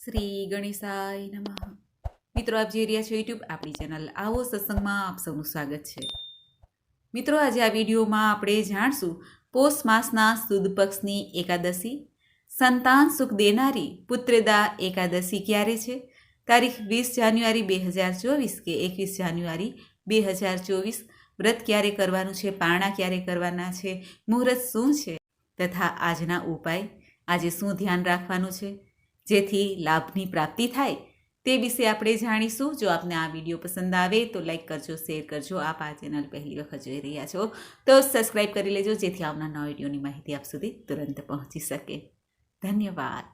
શ્રી ગણેશાય નમઃ. મિત્રો, આપ જે રહ્યા છો યુટ્યુબ આપણી ચેનલ આવો સત્સંગમાં આપ સૌનું સ્વાગત છે. મિત્રો, આજે આ વિડીયોમાં આપણે જાણશું પોષ માસના સુદ પક્ષની એકાદશી, સંતાન સુખ દેનારી પુત્રદા એકાદશી ક્યારે છે? તારીખ વીસ જાન્યુઆરી બે હજાર ચોવીસ કે એકવીસ જાન્યુઆરી બે હજાર ચોવીસ, વ્રત ક્યારે કરવાનું છે, પારણા ક્યારે કરવાના છે, મુહૂર્ત શું છે, તથા આજના ઉપાય આજે શું ધ્યાન રાખવાનું છે? જેથી લાભની પ્રાપ્તિ થાય તે વિશે આપણે જાણીશું. જો આપને આ વીડિયો પસંદ આવે તો લાઈક કરજો, શેર કરજો. આપ આ ચેનલ પહેલી વખત જોઈ રહ્યા છો તો સબસ્ક્રાઈબ કરી લેજો જેથી આવનાર નવા વિડીયોની માહિતી આપ સુધી તુરંત પહોંચી શકે. ધન્યવાદ.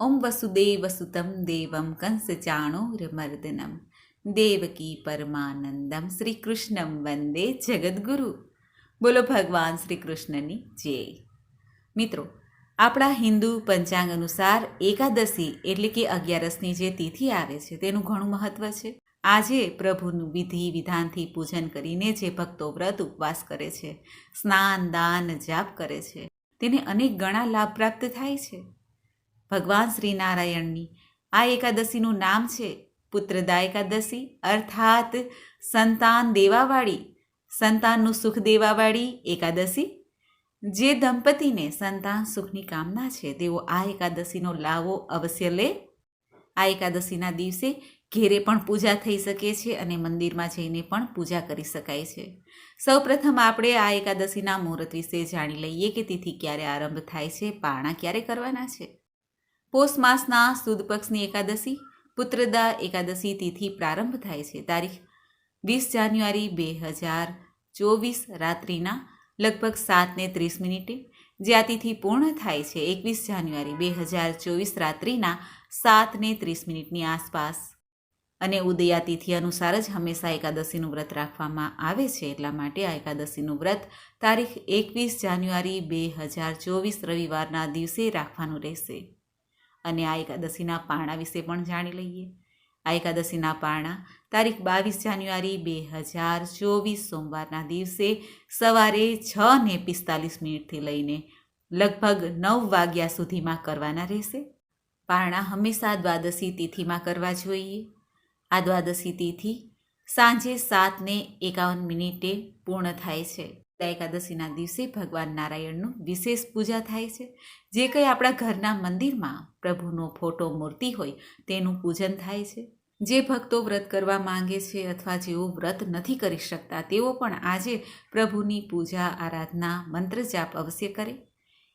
ઓમ વસુદેવ વસુતમ દેવમ કંસ ચાણોરમર્દનમ દેવકી પરમાનંદમ શ્રી કૃષ્ણમ વંદે જગદગુરુ. બોલો ભગવાન શ્રી કૃષ્ણની જય. મિત્રો આપણા હિન્દુ પંચાંગ અનુસાર એકાદશી એટલે કે અગિયારસની જે તિથિ આવે છે, તેનું ઘણું મહત્વ છે. આજે પ્રભુનું વિધિ વિધાનથી પૂજન કરીને જે ભક્તો વ્રત ઉપવાસ કરે છે, સ્નાન, દાન, જાપ કરે છે, તેને અનેક ગણા લાભ પ્રાપ્ત થાય છે. ભગવાન શ્રી નારાયણની આ એકાદશીનું નામ છે પુત્રદા એકાદશી, અર્થાત સંતાન દેવાવાળી, સંતાનનું સુખ દેવાવાળી એકાદશી. જે દંપતીને સંતાન સુખની કામના છે, તેઓ આ એકાદશીનો લાવો અવશ્ય લે. આ એકાદશીના દિવસે ઘેરે પણ પૂજા થઈ શકે છે અને મંદિરમાં જઈને પણ પૂજા કરી શકાય છે. સૌપ્રથમ આપણે આ એકાદશીના મુહૂર્ત વિશે જાણી લઈએ કે તિથિ ક્યારે આરંભ થાય છે, પારણા ક્યારે કરવાના છે. પોષ માસના સુદ પક્ષની એકાદશી, પુત્રદા એકાદશી તિથિ પ્રારંભ થાય છે. તારીખ વીસ જાન્યુઆરી બે હજાર ચોવીસ રાત્રિના લગભગ સાતને ત્રીસ મિનિટે, જે આ તિથિ પૂર્ણ થાય છે એકવીસ જાન્યુઆરી બે હજાર ચોવીસ રાત્રિના સાતને ત્રીસ મિનિટની આસપાસ. અને ઉદયા તિથિ અનુસાર જ હંમેશા એકાદશીનું વ્રત રાખવામાં આવે છે એટલા માટે આ એકાદશીનું વ્રત તારીખ એકવીસ જાન્યુઆરી બે હજાર ચોવીસ રવિવારના દિવસે રાખવાનું રહેશે. અને આ એકાદશીના પાણા વિશે પણ જાણી લઈએ. આ એકાદશીના પારણા તારીખ બાવીસ જાન્યુઆરી બે હજાર ચોવીસ સોમવારના દિવસે સવારે છ ને પિસ્તાલીસ મિનિટથી લઈને લગભગ નવ વાગ્યા સુધીમાં કરવાના રહેશે. પારણા હંમેશા દ્વાદશી તિથિમાં કરવા જોઈએ. આ દ્વાદશી તિથિ સાંજે સાતને એકાવન મિનિટે પૂર્ણ થાય છે. એકાદશીના દિવસે ભગવાન નારાયણનું વિશેષ પૂજા થાય છે. જે કંઈ આપણા ઘરના મંદિરમાં પ્રભુનો ફોટો મૂર્તિ હોય તેનું પૂજન થાય છે. જે ભક્તો વ્રત કરવા માંગે છે અથવા જેઓ વ્રત નથી કરી શકતા, તેઓ પણ આજે પ્રભુની પૂજા, આરાધના, મંત્ર જાપ અવશ્ય કરે.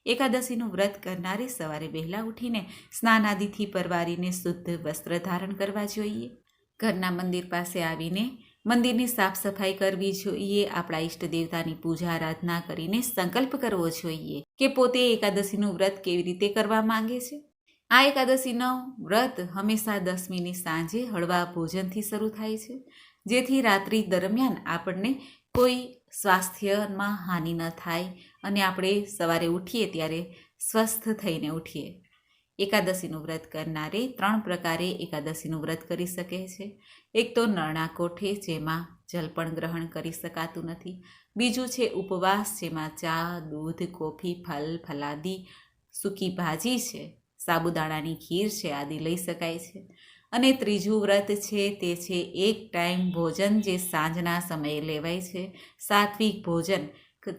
એકાદશીનું વ્રત કરનારે સવારે વહેલા ઉઠીને સ્નાનાદિથી પરવારીને શુદ્ધ વસ્ત્ર ધારણ કરવા જોઈએ. ઘરના મંદિર પાસે આવીને મંદિરની સાફ સફાઈ કરવી જોઈએ. આપણા ઈષ્ટ દેવતાની પૂજા, આરાધના કરીને સંકલ્પ કરવો જોઈએ કે પોતે એકાદશીનું વ્રત કેવી રીતે કરવા માંગે છે. આ એકાદશીનો વ્રત હંમેશા દસમીની સાંજે હળવા ભોજનથી શરૂ થાય છે. જેથી રાત્રિ દરમિયાન આપણને કોઈ સ્વાસ્થ્યમાં હાનિ ન થાય અને આપણે સવારે ઉઠીએ ત્યારે સ્વસ્થ થઈને ઉઠીએ. એકાદશીનું વ્રત કરનારે ત્રણ પ્રકારે એકાદશીનું વ્રત કરી શકે છે. એક તો નરણા કોઠે, જેમાં જલપણ ગ્રહણ કરી શકાતું નથી. બીજું છે ઉપવાસ, જેમાં ચા, દૂધ, કોફી, ફલ, ફલાદી, સૂકી ભાજી છે. સાબુદાણાની ખીર છે, આદિ લઈ શકાય છે. અને ત્રીજું વ્રત છે, તે છે એક ટાઈમ ભોજન જે સાંજના સમયે લેવાય છે. સાત્વિક ભોજન,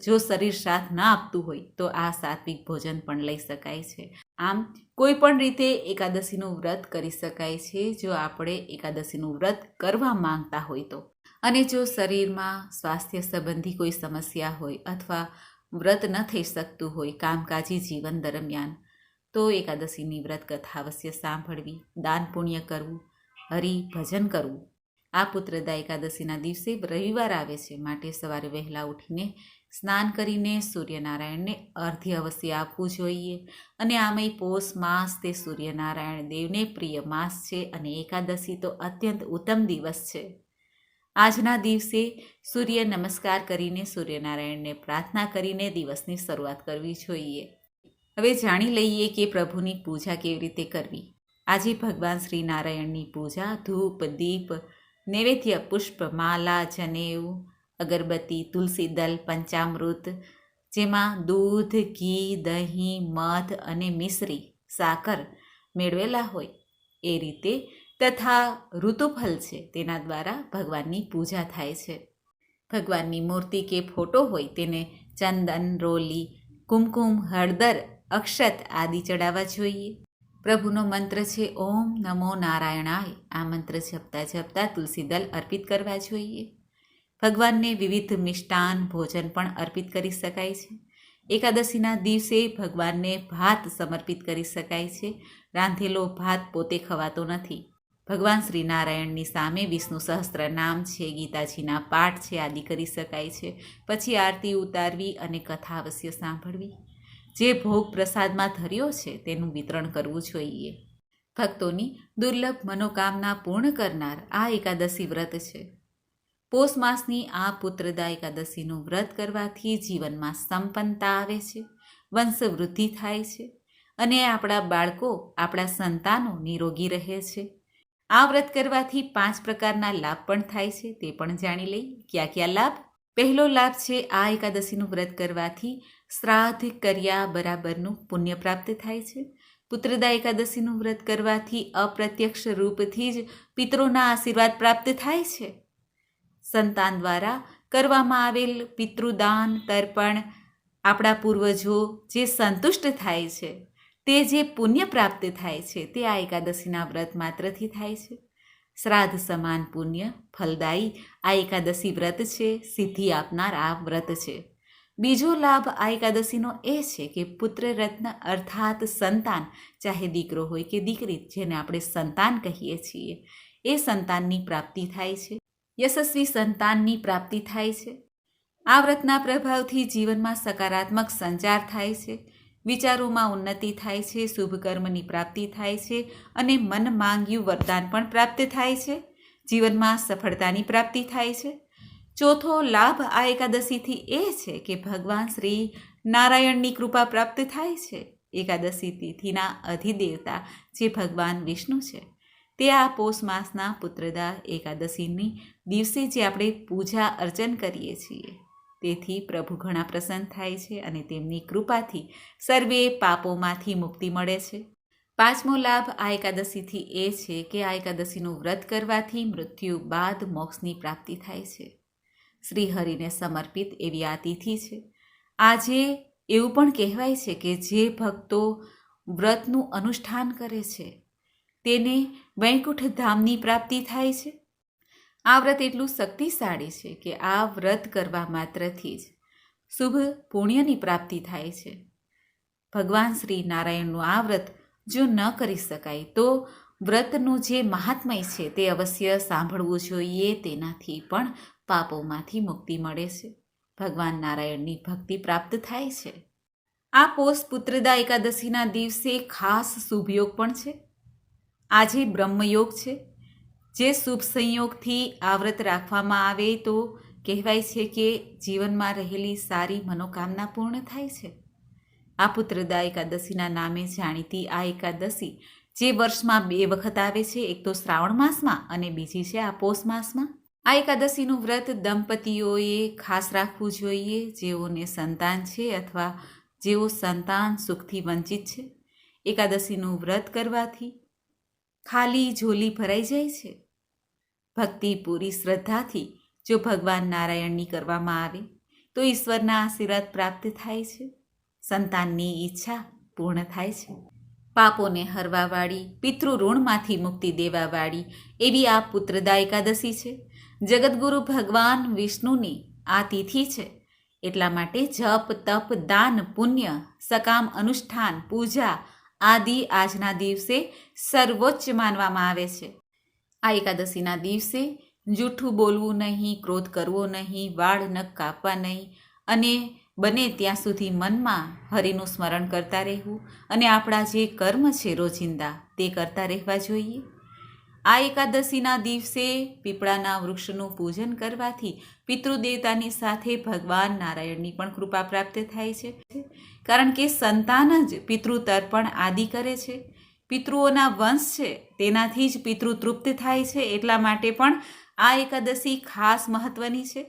જો શરીર સાથ ના આપતું હોય, તો આ સાત્વિક ભોજન પણ લઈ શકાય છે. આમ, કોઈ પણ રીતે એકાદશીનું વ્રત કરી શકાય છે, જો આપણે એકાદશીનું વ્રત કરવા માંગતા હોય તો. અને જો શરીરમાં સ્વાસ્થ્ય સંબંધી કોઈ સમસ્યા હોય અથવા વ્રત ન થઈ શકતું હોય, કામકાજી જીવન દરમિયાન તો એકાદશીની વ્રત કથા અવશ્ય સાંભળવી, દાન પુણ્ય કરવું હરિભજન કરવું. આ પુત્રદા એકાદશીના દિવસે રવિવાર આવે છે, માટે સવારે વહેલા ઉઠીને સ્નાન કરીને સૂર્યનારાયણને અર્ધ્ય અવશ્ય આપવું જોઈએ. અને આમય પોષ માસ તે સૂર્યનારાયણ દેવને પ્રિય માસ છે અને એકાદશી તો અત્યંત ઉત્તમ દિવસ છે. આજના દિવસે સૂર્ય નમસ્કાર કરીને સૂર્યનારાયણને પ્રાર્થના કરીને દિવસની શરૂઆત કરવી જોઈએ. હવે જાણી લઈએ કે પ્રભુની પૂજા કેવી રીતે કરવી. આજે ભગવાન શ્રી નારાયણની પૂજા, ધૂપ, દીપ, નૈવેદ્ય પુષ્પ માલા જનેવ અગરબત્તી, તુલસી દલ, પંચામૃત, જેમાં દૂધ, ઘી, દહીં, મધ અને મિશ્રી, સાકર મેળવેલા હોય એ રીતે તથા ઋતુફલ છે તેના દ્વારા ભગવાનની પૂજા થાય છે. ભગવાનની મૂર્તિ કે ફોટો હોય તેને ચંદન, રોલી, કુમકુમ, હળદર અક્ષત આદિ ચડાવવા જોઈએ. પ્રભુનો મંત્ર છે, ઓમ નમો નારાયણાય. આ મંત્ર જપતા જપતા તુલસીદલ અર્પિત કરવા જોઈએ. ભગવાનને વિવિધ મિષ્ટાન ભોજન પણ અર્પિત કરી શકાય છે. એકાદશીના દિવસે ભગવાનને ભાત સમર્પિત કરી શકાય છે. રાંધેલો ભાત પોતે ખવાતો નથી. ભગવાન શ્રી નારાયણની સામે વિષ્ણુ સહસ્ત્ર નામ છે, ગીતાજીના પાઠ છે, આદિ કરી શકાય છે. પછી આરતી ઉતારવી અને કથા અવશ્ય સાંભળવી. જે ભોગ પ્રસાદમાં ધર્યો છે તેનું વિતરણ કરવું જોઈએ. ભક્તોની દુર્લભ મનોકામના પૂર્ણ કરનાર આ એકાદશી વ્રત છે. પોષ માસની આ પુત્રદા એકાદશીનું વ્રત કરવાથી જીવનમાં સંપન્નતા આવે છે વંશવૃદ્ધિ થાય છે અને આપણા બાળકો, આપણા સંતાનો નિરોગી રહે છે. આ વ્રત કરવાથી પાંચ પ્રકારના લાભ પણ થાય છે, તે પણ જાણી લઈ કયા કયા લાભ? પહેલો લાભ છે આ એકાદશીનું વ્રત કરવાથી શ્રાદ્ધ કર્યા બરાબરનું પુણ્ય પ્રાપ્ત થાય છે. પુત્રદા એકાદશીનું વ્રત કરવાથી અપ્રત્યક્ષ રૂપથી જ પિતૃના આશીર્વાદ પ્રાપ્ત થાય છે. સંતાન દ્વારા કરવામાં આવેલ પિતૃદાન, તર્પણ આપણા પૂર્વજો જે સંતુષ્ટ થાય છે, તે જે પુણ્ય પ્રાપ્ત થાય છે, તે આ એકાદશીના વ્રત માત્રથી થાય છે. શ્રાદ્ધ સમાન પુણ્ય, ફલદાયી આ એકાદશી વ્રત છે, સિદ્ધિ આપનાર આ વ્રત છે. બીજો લાભ આ એકાદશીનો એ છે કે પુત્ર રત્ન અર્થાત સંતાન. ચાહે દીકરો હોય કે દીકરી, જેને આપણે સંતાન કહીએ છીએ, એ સંતાનની પ્રાપ્તિ થાય છે. યશસ્વી સંતાનની પ્રાપ્તિ થાય છે. આ વ્રતના પ્રભાવથી જીવનમાં સકારાત્મક સંચાર થાય છે. વિચારોમાં ઉન્નતિ થાય છે, શુભ કર્મની પ્રાપ્તિ થાય છે અને મન માંગ્યું વરદાન પણ પ્રાપ્ત થાય છે. જીવનમાં સફળતાની પ્રાપ્તિ થાય છે. ચોથો લાભ આ એકાદશીથી એ છે કે ભગવાન શ્રી નારાયણની કૃપા પ્રાપ્ત થાય છે. એકાદશી તિથિના અધિદેવતા જે ભગવાન વિષ્ણુ છે. તે આ પોષ માસના પુત્રદા એકાદશીની દિવસે જે આપણે પૂજા અર્ચન કરીએ છીએ. તેથી પ્રભુ ઘણા પ્રસન્ન થાય છે અને તેમની કૃપાથી સર્વે પાપોમાંથી મુક્તિ મળે છે. પાંચમો લાભ આ એકાદશીથી એ છે કે આ એકાદશીનું વ્રત કરવાથી મૃત્યુ બાદ મોક્ષની પ્રાપ્તિ થાય છે. શ્રીહરિને સમર્પિત એવી આ તિથિ છે. આજે એવું પણ કહેવાય છે કે જે ભક્તો વ્રતનું અનુષ્ઠાન કરે છે, તેને વૈકુંઠ ધામની પ્રાપ્તિ થાય છે. આ વ્રત એટલું શક્તિશાળી છે કે આ વ્રત કરવા માત્રથી જ શુભ પુણ્યની પ્રાપ્તિ થાય છે. ભગવાન શ્રી નારાયણનું આ વ્રત જો ન કરી શકાય, તો વ્રતનું જે મહાત્મય છે તે અવશ્ય સાંભળવું જોઈએ તેનાથી પણ પાપોમાંથી મુક્તિ મળે છે. ભગવાન નારાયણની ભક્તિ પ્રાપ્ત થાય છે. આ પોષ પુત્રદા એકાદશીના દિવસે ખાસ શુભયોગ પણ છે. આજે બ્રહ્મયોગ છે. જે શુભ સંયોગથી આવ્રત રાખવામાં આવે તો કહેવાય છે કે જીવનમાં રહેલી સારી મનોકામના પૂર્ણ થાય છે. આ પુત્રદા એકાદશીના નામે જાણીતી આ એકાદશી જે વર્ષમાં બે વખત આવે છે, એક તો શ્રાવણ માસમાં અને બીજી છે આ પોષ માસમાં. આ એકાદશીનું વ્રત દંપતીઓએ ખાસ રાખવું જોઈએ, જેઓને સંતાન છે અથવા જેઓ સંતાન સુખથી વંચિત છે. એકાદશીનું વ્રત કરવાથી ખાલી ઝોલી ભરાઈ જાય છે. ભક્તિ પૂરી શ્રદ્ધાથી જો ભગવાન નારાયણની કરવામાં આવે, તો ઈશ્વરના આશીર્વાદ પ્રાપ્ત થાય છે. સંતાનની ઈચ્છા પૂર્ણ થાય છે. પાપોને હરવાવાળી, પિતૃ ઋણમાંથી મુક્તિ દેવાવાળી એવી આ પુત્રદા એકાદશી છે. જગદગુરુ ભગવાન વિષ્ણુની આ તિથિ છે. એટલા માટે જપ, તપ, દાન, પુણ્ય, સકામ, અનુષ્ઠાન, પૂજા આદિ આજના દિવસે સર્વોચ્ચ માનવામાં આવે છે. આ એકાદશીના દિવસે જૂઠું બોલવું નહીં, ક્રોધ કરવો નહીં, વાળ નખ કાપવા નહીં અને બને ત્યાં સુધી મનમાં હરિનું સ્મરણ કરતા રહેવું અને આપણા જે કર્મ છે રોજિંદા તે કરતા રહેવા જોઈએ. આ એકાદશીના દિવસે પીપળાના વૃક્ષનું પૂજન કરવાથી પિતૃદેવતાની સાથે ભગવાન નારાયણની પણ કૃપા પ્રાપ્ત થાય છે. કારણ કે સંતાન જ પિતૃ તર્પણ આદિ કરે છે. પિતૃઓના વંશ છે, તેનાથી જ પિતૃ તૃપ્ત થાય છે, એટલા માટે પણ આ એકાદશી ખાસ મહત્વની છે.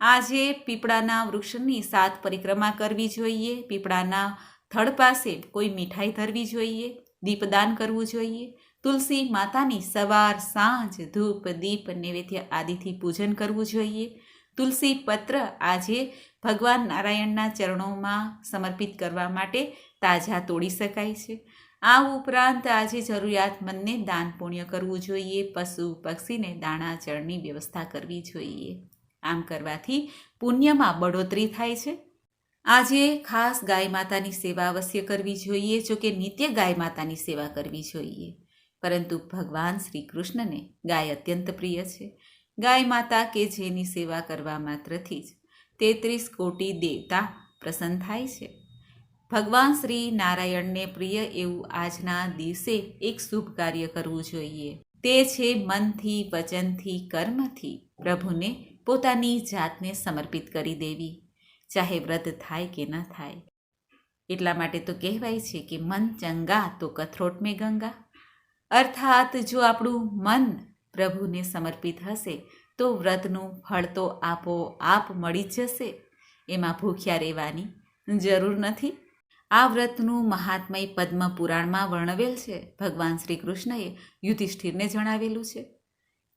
આજે પીપળાના વૃક્ષની સાત પરિક્રમા કરવી જોઈએ, પીપળાના થડ પાસે કોઈ મીઠાઈ ધરવી જોઈએ, દીપદાન કરવું જોઈએ તુલસી માતાની સવાર, સાંજ, ધૂપ, દીપ નૈવેદ્ય આદિથી પૂજન કરવું જોઈએ. તુલસી પત્ર આજે ભગવાન નારાયણના ચરણોમાં સમર્પિત કરવા માટે તાજા તોડી શકાય છે. આ ઉપરાંત આજે જરૂરિયાતમંદને દાન પુણ્ય કરવું જોઈએ. પશુ પક્ષીને દાણા ચળની વ્યવસ્થા કરવી જોઈએ. આમ કરવાથી પુણ્યમાં બઢોતરી થાય છે. આજે ખાસ ગાય માતાની સેવા અવશ્ય કરવી જોઈએ જો કે નિત્ય ગાય માતાની સેવા કરવી જોઈએ. પરંતુ ભગવાન શ્રી કૃષ્ણને ગાય અત્યંત પ્રિય છે. ગાય માતા કે જેની સેવા કરવા માત્રથી જ તેત્રીસ કોટી દેવતા પ્રસન્ન થાય છે. ભગવાન શ્રી નારાયણને પ્રિય એવું આજના દિવસે એક શુભ કાર્ય કરવું જોઈએ. તે છે મનથી, વચનથી, કર્મથી પ્રભુને પોતાની જાતને સમર્પિત કરી દેવી. ચાહે વ્રત થાય કે ન થાય. એટલા માટે તો કહેવાય છે કે મન ચંગા તો કથરોટ મેં ગંગા. અર્થાત જો આપણું મન પ્રભુને સમર્પિત હશે, તો વ્રતનું ફળ તો આપો આપ મળી જ જશે. એમાં ભૂખ્યા રહેવાની જરૂર નથી. આ વ્રતનું મહાત્મય પદ્મ પુરાણમાં વર્ણવેલ છે. ભગવાન શ્રી કૃષ્ણએ યુધિષ્ઠિરને જણાવેલું છે.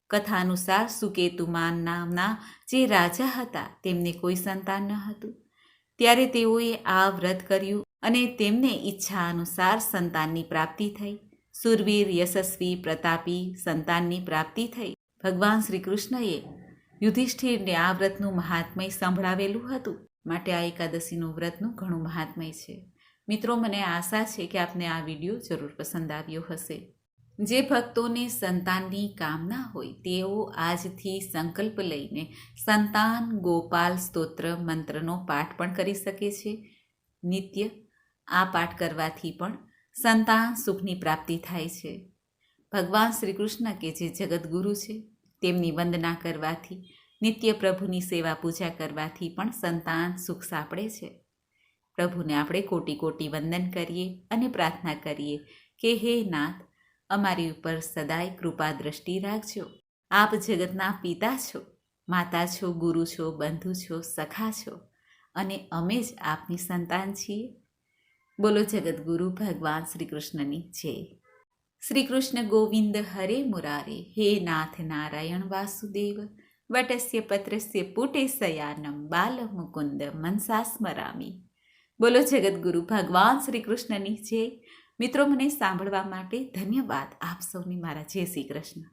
કથા અનુસાર સુકેતુમાન નામના જે રાજા હતા, તેમને કોઈ સંતાન ન હતું. ત્યારે તેઓએ આ વ્રત કર્યું અને તેમને ઈચ્છા અનુસાર સંતાનની પ્રાપ્તિ થઈ. સુરવીર, યશસ્વી, પ્રતાપી, સંતાનની પ્રાપ્તિ થઈ. ભગવાન શ્રી કૃષ્ણએ યુધિષ્ઠિરને આ વ્રતનું મહાત્મય સંભળાવેલું હતું. માટે આ એકાદશીનું વ્રતનું ઘણું મહાત્મય છે. મિત્રો, મને આશા છે કે આપને આ વીડિયો જરૂર પસંદ આવ્યો હશે. જે ભક્તોને સંતાનની કામના હોય, તેઓ આજથી સંકલ્પ લઈને સંતાન ગોપાલ સ્તોત્ર મંત્રનો પાઠ પણ કરી શકે છે. નિત્ય આ પાઠ કરવાથી પણ સંતાન સુખની પ્રાપ્તિ થાય છે. ભગવાન શ્રી કૃષ્ણ કે જે જગતગુરુ છે, તેમની વંદના કરવાથી, નિત્ય પ્રભુની સેવા પૂજા કરવાથી પણ સંતાન સુખ સાંપડે છે. પ્રભુને આપણે કોટી કોટી વંદન કરીએ અને પ્રાર્થના કરીએ કે હે નાથ, અમારી ઉપર સદાય કૃપા દ્રષ્ટિ રાખજો. આપ જગતના પિતા છો, માતા છો, ગુરુ છો, બંધુ છો, સખા છો અને અમે જ આપની સંતાન છીએ. બોલો જગતગુરુ ભગવાન શ્રી કૃષ્ણની જય. શ્રી કૃષ્ણ ગોવિંદ હરે મુરારે, હે નાથ નારાયણ વાસુદેવ, વટસ્ય પત્રસ્ય પુટે સયાનમ, બાલ મુકુંદ મનસા સ્મરામી. બોલો જગતગુરુ ભગવાન શ્રી કૃષ્ણની જય. મિત્રો, મને સાંભળવા માટે ધન્યવાદ. આપ સૌની મારા જય શ્રી કૃષ્ણ.